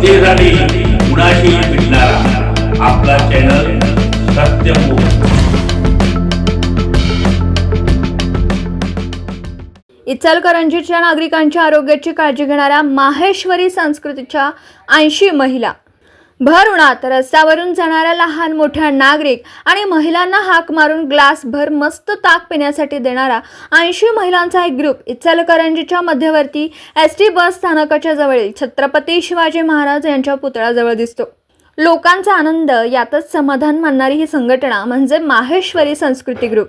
जनतेसाठी कुणाशी भेटणारा आपला चॅनल सत्यमुख इचलकरंजीच्या नागरिकांच्या आरोग्याची काळजी घेणाऱ्या माहेश्वरी संस्कृतीच्या ऐंशी महिला भर उन्हात रस्त्यावरून जाणाऱ्या लहान मोठ्या नागरिक आणि महिलांना हाक मारून ग्लासभर मस्त ताक पिण्यासाठी देणारा ऐंशी महिलांचा एक ग्रुप इचलकरंजीच्या मध्यवर्ती एस टी बस स्थानकाच्या जवळील छत्रपती शिवाजी महाराज यांच्या पुतळ्याजवळ दिसतो. लोकांचा आनंद यातच समाधान मानणारी ही संघटना म्हणजे माहेश्वरी संस्कृती ग्रुप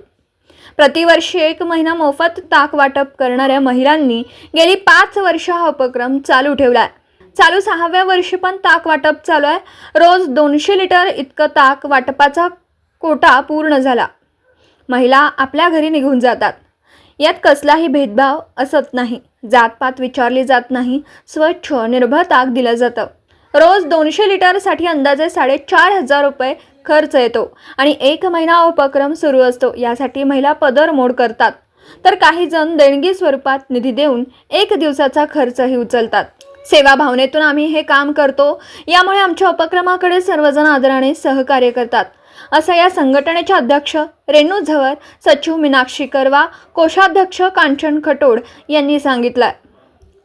प्रतिवर्षी एक महिना मोफत ताक वाटप करणाऱ्या महिलांनी गेली पाच वर्ष हा उपक्रम चालू ठेवला आहे चालू सहाव्या वर्षी पण ताक वाटप चालू आहे. रोज दोनशे लिटर इतकं ताक वाटपाचा कोटा पूर्ण झाला. महिला आपल्या घरी निघून जातात. यात कसलाही भेदभाव असत नाही. जातपात विचारली जात नाही. स्वच्छ निर्भर ताक दिलं जातं. रोज दोनशे लिटरसाठी अंदाजे साडेचार हजार रुपये खर्च येतो आणि एक महिना उपक्रम सुरू असतो. यासाठी महिला पदरमोड करतात. तर काही जण देणगी स्वरूपात निधी देऊन एक दिवसाचा खर्चही उचलतात. सेवा भावनेतून आम्ही हे काम करतो. यामुळे आमच्या उपक्रमाकडे सर्वजण आदराने सहकार्य करतात. असं या संघटनेचे अध्यक्ष रेणू झवर सचिव मीनाक्षी करवा कोषाध्यक्ष कांचन खटोड यांनी सांगितलं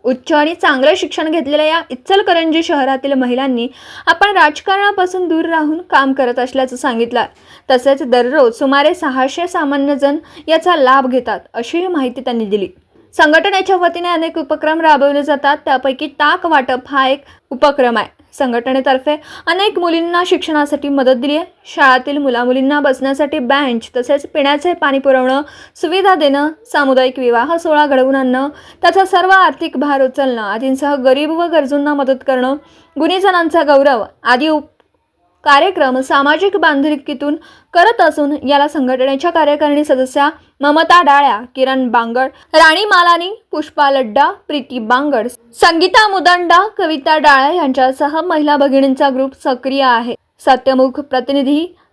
उच्च आणि चांगलं शिक्षण घेतलेल्या या इचलकरंजी शहरातील महिलांनी आपण राजकारणापासून दूर राहून काम करत असल्याचं सांगितलं तसेच दररोज सुमारे सहाशे सामान्य जण याचा लाभ घेतात अशीही माहिती त्यांनी दिली. संघटनेच्या वतीने अनेक उपक्रम राबवले जातात. त्यापैकी ताक वाटप हा एक उपक्रम आहे. संघटनेतर्फे अनेक मुलींना शिक्षणासाठी मदत दिली आहे. शाळातील मुलामुलींना बसण्यासाठी बँच तसेच पिण्याचे पाणी पुरवणं सुविधा देणं सामुदायिक विवाह सोहळा घडवून आणणं त्याचा सर्व आर्थिक भार उचलणं आदींसह गरीब व गरजूंना मदत करणं गुणीजनांचा गौरव आदी उप कार्यक्रम सामाजिक बांधिलकीतून करत असून याला संघटनेच्या कार्यकारिणी सदस्या ममता डाळ्या किरण बांगड राणी मालानी पुष्पा लड्डा प्रीती बांगड संगीता मुदंडा कविता डाळ्या यांच्यासह महिला भगिनींचा ग्रुप सक्रिय आहे. सत्यमुख प्रतिनिधी